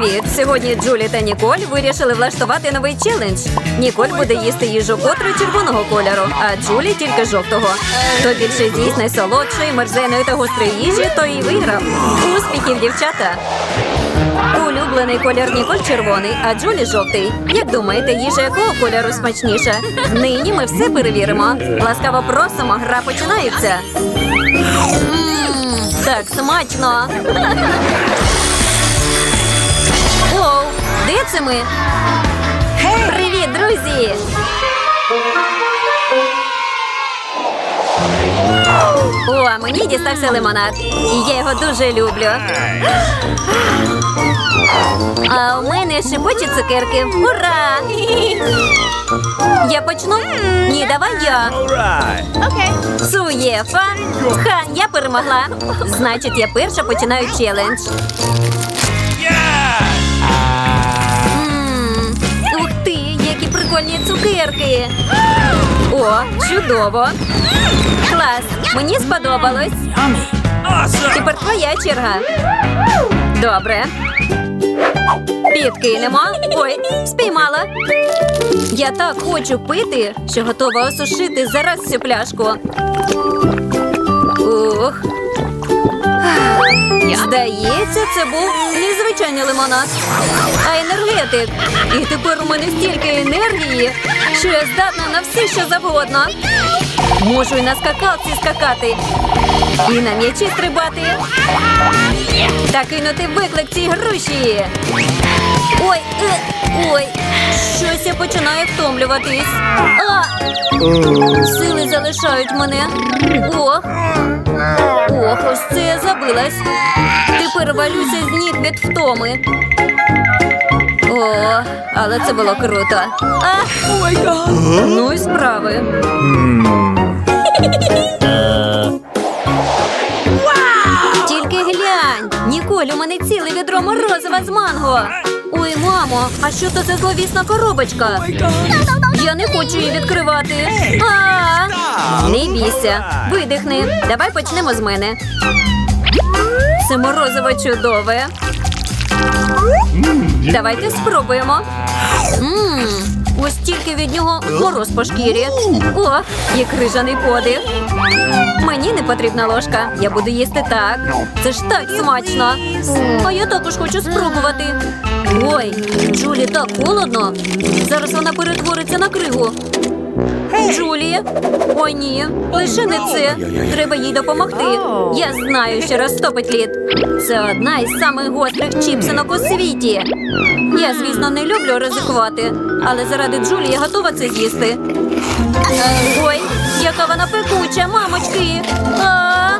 Привіт! Сьогодні Джулі та Ніколь вирішили влаштувати новий челендж. Ніколь буде їсти їжу котру червоного кольору, а Джулі тільки жовтого. Хто більше з'їсть найсолодшої, мерзеної та гострої їжі, то і виграв. Успіхів, дівчата! Улюблений колір Ніколь червоний, а Джулі жовтий. Як думаєте, їжа якого кольору смачніша? Нині ми все перевіримо. Ласкаво просимо, гра починається. Так смачно. Де це ми? Привіт, друзі! О, мені дістався лимонад. І я його дуже люблю. А у мене шипочі цукерки. Ура! Я почну? Ні, давай я. Суєфа. Ха, я перемогла. Значить, я перша починаю челендж. Прикольні цукерки. О, чудово. Клас, мені сподобалось. Тепер твоя черга. Добре. Підкинемо. Ой, спіймала. Я так хочу пити, що готова осушити зараз всю пляшку. Ух. Здається, це був незвичайний лимонад, а енергетик. І тепер у мене стільки енергії, що я здатна на все, що завгодно. Можу і на скакалці скакати, і на м'ячі стрибати. Та кинути виклик цій груші. Ой, е, ой, щось я починаю втомлюватись. А! Сили залишають мене. Ох. Ох, ось це я забилась. Тепер валюся з ніг від втоми. О, але це було круто. А, ну і справи. у мене ціле відро морозива з манго. Ой, мамо, а що то за зловісна коробочка? Я не хочу її відкривати. А, не бійся, видихни. Давай почнемо з мене. Це морозиво чудове. Давайте спробуємо. Мм, ось тільки від нього мороз по шкірі. О, є крижаний подив. Мені не потрібна ложка. Я буду їсти так. Це ж так смачно. А я також хочу спробувати. Ой, Джулі, так холодно. Зараз вона перетвориться на кригу. Джулі, о ні, лише не це. Треба їй допомогти. Я знаю, що розтопить лід. Це одна із самих гострих чіпсинок у світі. Я, звісно, не люблю ризикувати, але заради Джулі я готова це з'їсти. Ой, яка вона пекуча, мамочки. А!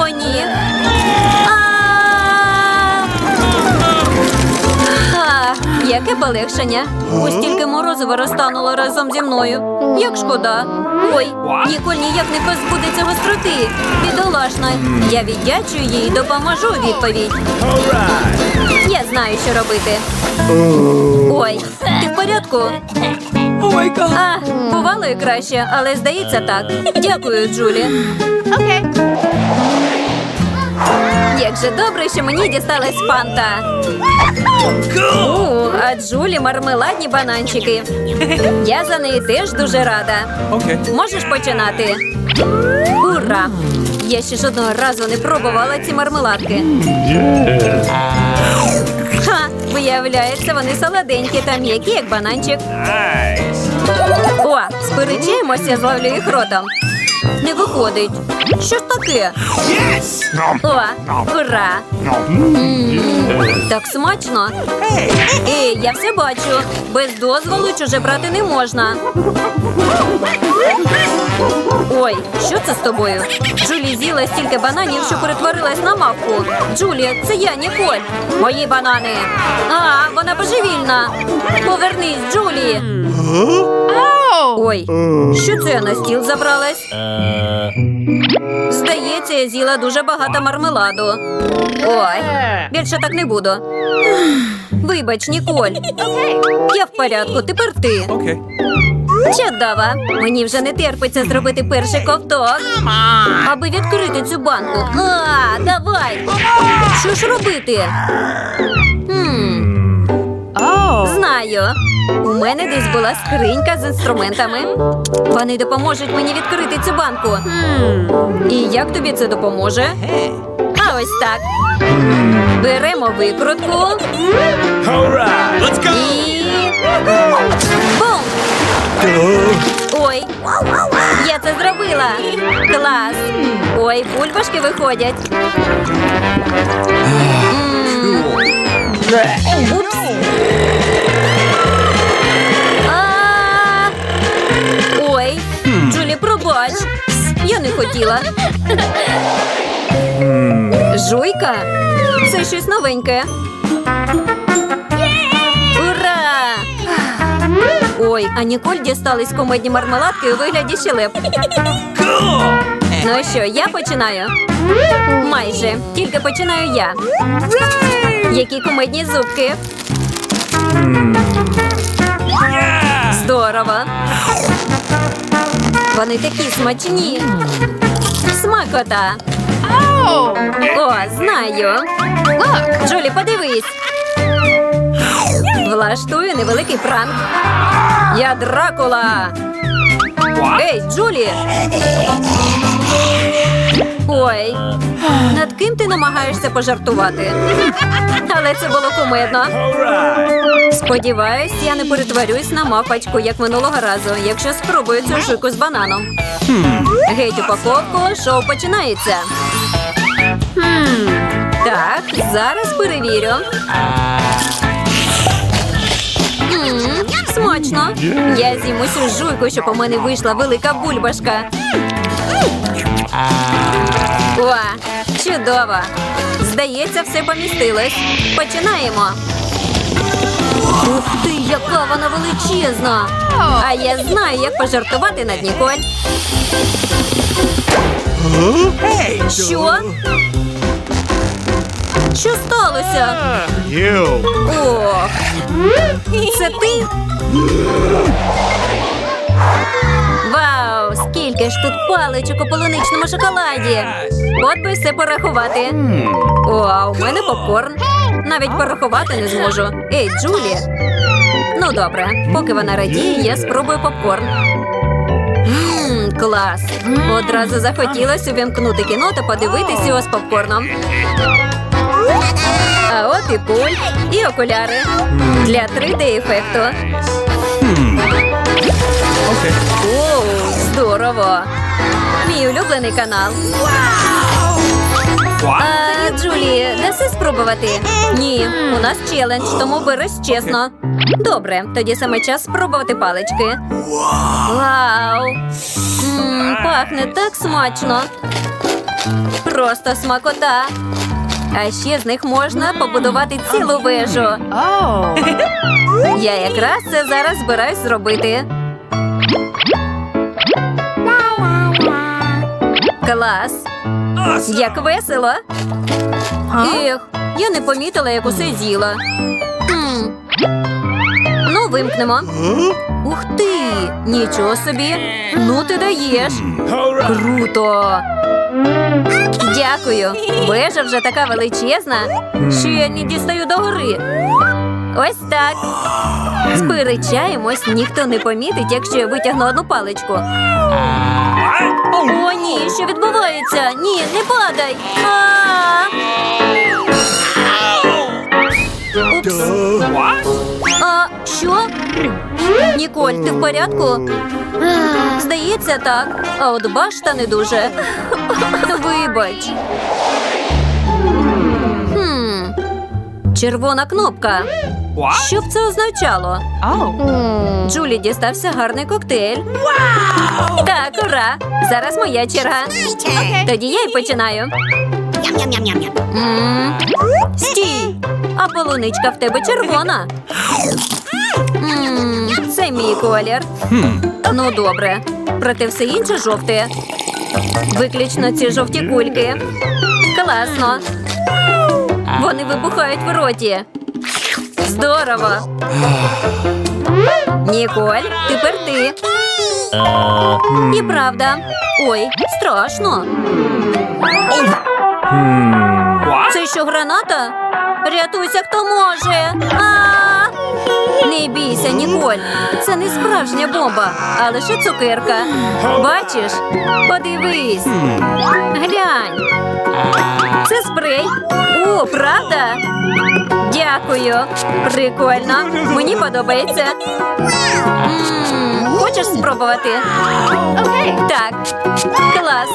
О, ні. Яке полегшення. Ось тільки морозиво розтануло разом зі мною. Як шкода. Ой, Ніколь ніяк не позбудеться гостроти. Бідолашна. Я віддячую їй і допоможу відповідь. Я знаю, що робити. Ой, ти в порядку? А, бувало і краще, але здається так. Дякую, Джулі. Як же добре, що мені дісталась фанта. У, а Джулі мармеладні бананчики. Я за неї теж дуже рада. Можеш починати? Ура! Я ще жодного разу не пробувала ці мармеладки. Ха, виявляється, вони солоденькі та м'які, як бананчик. О, сперечаємося, зловлю їх ротом. Не виходить. Що ж таке? О, ура! Так смачно. Ей, я все бачу. Без дозволу чуже брати не можна. Ой, що це з тобою? Джулі з'їла стільки бананів, що перетворилась на мавку. Джулі, це я, Ніколь. Мої банани. А, вона божевільна. Повернись, Джулі. Ой, що це я на стіл забралась? Здається, я з'їла дуже багато мармеладу. Ой, більше так не буду. Вибач, Ніколь. Я в порядку, тепер ти. Чудово! Мені вже не терпиться зробити перший ковток. Аби відкрити цю банку. А, давай! Що ж робити? Хм, знаю. У мене десь була скринька з інструментами. Вони допоможуть мені відкрити цю банку. І як тобі це допоможе? А ось так. Беремо викрутку і. Бум! Ой, я це зробила. Клас. Ой, бульбашки виходять. Упс. Хотіла. Жуйка? Це щось новеньке. Ура! Ой, а Ніколь дістались комедні мармеладки у вигляді щелеп. Ну що, я починаю? Майже. Тільки починаю я. Які комедні зубки. Здорово. Вони такі смачні. Смакота. О, знаю. Джулі, подивись. Влаштую невеликий пранк. Я Дракула. Ей, Джулі. Ой, над ким ти намагаєшся пожартувати? Але це було кумедно. Сподіваюсь, я не перетворюсь на мавпачку, як минулого разу, якщо спробую цю шику з бананом. Геть упаковку, шоу починається. Так, зараз перевірю. Смачно. Я з'їм усю жуйку, щоб у мене вийшла велика бульбашка. О, чудово. Здається, все помістилось. Починаємо. Ух ти, яка вона величезна! А я знаю, як пожартувати над Ніколь. Що? Що сталося? Ох, це ти? Вау, скільки ж тут паличок у полуничному шоколаді. От би все порахувати. О, а у мене попкорн. Навіть порахувати не зможу. Ей, Джулі. Ну добре, поки вона радіє, я спробую попкорн. Ммм, клас. Одразу захотілося увімкнути кіно та подивитися його з попкорном. А от і пульт, і окуляри для 3D-ефекту. Okay. Оу, здорово! Мій улюблений канал. А, Джулі, даси спробувати? Ні, у нас челендж, тому берись чесно. Добре, тоді саме час спробувати палички. Вау! М, пахне так смачно. Просто смакота. А ще з них можна побудувати цілу вежу. Я якраз це зараз збираюсь зробити. Клас! Як весело. Ех, я не помітила, як усе з'їла. Ну, вимкнемо. Ух ти! Нічого собі. Ну ти даєш. Круто. Дякую. Вежа вже така величезна, що я не дістаю до гори. Ось так. Сперечаємось, ніхто не помітить, якщо я витягну одну паличку. О, ні, що відбувається? Ні, не падай. А! Що? Ніколь, ти в порядку? Здається, так. А от башта не дуже. Вибач. Червона кнопка. What? Що б це означало? Джулі дістався гарний коктейль. Так, ура! Зараз моя черга. Тоді я й починаю. М, Стій! А полуничка в тебе червона. М, Це мій колір. Ну, добре. Проте все інше жовте. Виключно ці жовті кульки. Класно. Вони вибухають в роті. Здорово. Ніколь, тепер ти. І правда. Ой, страшно. Це що граната? Рятуйся, хто може. А! Не бійся, Ніколь. Це не справжня бомба, а лише цукерка. Бачиш? Подивись. Глянь. Це спрей. О, правда? Дякую. Прикольно. Мені подобається. М, Хочеш спробувати? Так. Клас.